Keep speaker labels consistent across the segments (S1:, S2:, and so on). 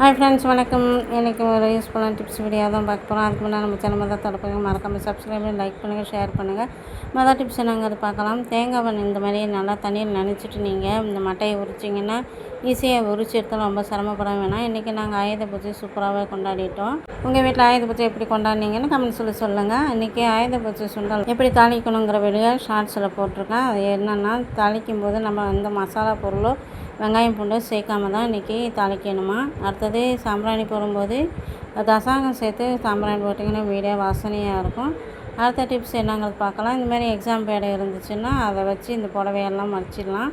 S1: Hi friends வணக்கம். எனக்கு ஒரு யூஸ்ஃபுல்லான டிப்ஸ் வீடியோ தான் பார்க்க போகிறோம் அதுக்கு முன்னாடி நம்ம சேனல் மதம் தடுப்புங்க மறக்காமல் சப்ஸ்கிரைப் பண்ணி லைக் பண்ணுங்கள் ஷேர் பண்ணுங்கள் மொதல் டிப்ஸ் என்னங்கிறது பார்க்கலாம். தேங்காய் எண்ணெய் இந்த மாதிரி நல்லா தண்ணியில் நினச்சிட்டு நீங்கள் இந்த மட்டையை உரிச்சிங்கன்னா ஈஸியாக உரிச்சு எடுத்தாலும் ரொம்ப சிரமப்பட வேணாம். இன்றைக்கி நாங்கள் ஆயுத பூஜை சூப்பராகவே கொண்டாடிட்டோம். உங்கள் வீட்டில் ஆயுத பூஜை எப்படி கொண்டாடினீங்கன்னு கமெண்ட் சொல்லி சொல்லுங்கள் இன்றைக்கி ஆயுத பூஜை சுண்டல் எப்படி தாளிக்கணுங்கிற வீடியோ ஷார்ட்ஸில் போட்டிருக்கேன். அது என்னென்னா தாளிக்கும் போது நம்ம எந்த மசாலா பொருளோ வெங்காயம் பூண்டு சேர்க்காம தான் இன்றைக்கி தாளிக்கணுமா? அடுத்தது சாம்பிராணி போடும்போது தசாங்கம் சேர்த்து சாம்பிராணி போட்டிங்கன்னா வீடே வாசனையாக இருக்கும். அடுத்த டிப்ஸ் என்னங்கிறது பார்க்கலாம். இந்த மாதிரி எக்ஸாம் பேடு இருந்துச்சுன்னா அதை வச்சு இந்த புடவையெல்லாம் மடிச்சிடலாம்.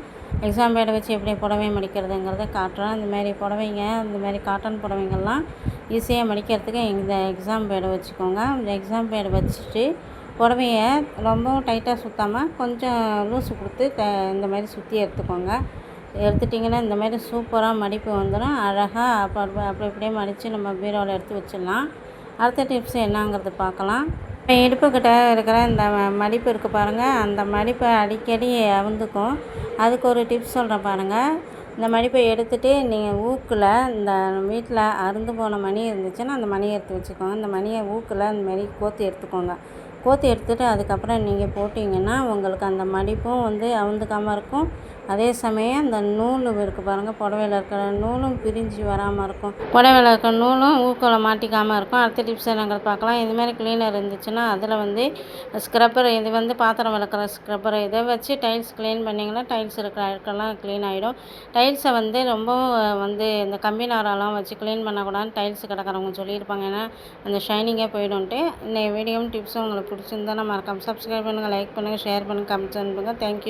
S1: எக்ஸாம் பேடை வச்சு எப்படி புடவை மடிக்கிறதுங்கிறத காட்டுறேன். இந்த மாதிரி புடவைங்க இந்த மாதிரி காட்டன் புடவைங்கள்லாம் ஈஸியாக மடிக்கிறதுக்கு இந்த எக்ஸாம் பேடை வச்சுக்கோங்க. இந்த எக்ஸாம் பேடை வச்சுட்டு புடவைய ரொம்பவும் டைட்டாக சுற்றாமல் கொஞ்சம் லூஸு கொடுத்து த இந்த மாதிரி சுற்றி எடுத்துக்கோங்க. எடுத்துட்டிங்கன்னா இந்தமாரி சூப்பராக மடிப்பு வந்துடும். அழகாக அப்போ அப்படி அப்படியே மடித்து நம்ம பீரோவில் எடுத்து வச்சிடலாம். அடுத்த டிப்ஸ் என்னங்கிறது பார்க்கலாம். இப்போ இடுப்புக்கிட்ட இருக்கிற இந்த மடிப்பு இருக்குது பாருங்கள் அந்த மடிப்பை அடிக்கடி அவுந்துக்கும் அதுக்கு ஒரு டிப்ஸ் சொல்கிறேன் பாருங்கள் இந்த மடிப்பை எடுத்துகிட்டு நீங்கள் ஊக்கில் இந்த வீட்டில் அருந்து போன மணி இருந்துச்சுன்னா அந்த மணியை எடுத்து வச்சுக்கோங்க. இந்த மணியை ஊக்கில் அந்த மாதிரி கோத்து எடுத்துக்கோங்க. கோத்து எடுத்துகிட்டு அதுக்கப்புறம் நீங்கள் போட்டிங்கன்னா உங்களுக்கு அந்த மடிப்பும் வந்து அவுந்துக்காமல் இருக்கும். அதே சமயம் அந்த நூல் இருக்குது பாருங்கள் புடவையில் இருக்கிற நூலும் பிரிஞ்சு வராமல் இருக்கும். புடவையில் இருக்கிற நூலும் ஊக்கில் மாட்டிக்காமல் இருக்கும். அடுத்த டிப்ஸ் நாங்கள் பார்க்கலாம். இதுமாரி க்ளீனர் இருந்துச்சுன்னா அதில் வந்து ஸ்க்ரப்பர் இது வந்து பாத்திரம் விளக்குற ஸ்க்ரப்பர் இதை வச்சு டைல்ஸ் க்ளீன் பண்ணிங்கன்னா டைல்ஸ் இருக்கிற அழுக்கெல்லாம் க்ளீன் ஆகிடும் டைல்ஸை வந்து ரொம்பவும் வந்து இந்த கம்பி நாரெல்லாம் வச்சு க்ளீன் பண்ணக்கூடாதுன்னு டைல்ஸ் கிடக்கிறவங்க சொல்லியிருப்பாங்க. ஏன்னா அந்த ஷைனிங்கே போயிடும்ட்டு இந்த வீடியோவும் டிப்ஸும் உங்களுக்கு பிடிச்சிருந்தா நம்ம மறக்காமல் சப்ஸ்கிரைப் பண்ணுங்கள் லைக் பண்ணுங்கள் ஷேர் பண்ணுங்கள் கமெண்ட்ஸ் பண்ணுங்கள் தேங்க்யூ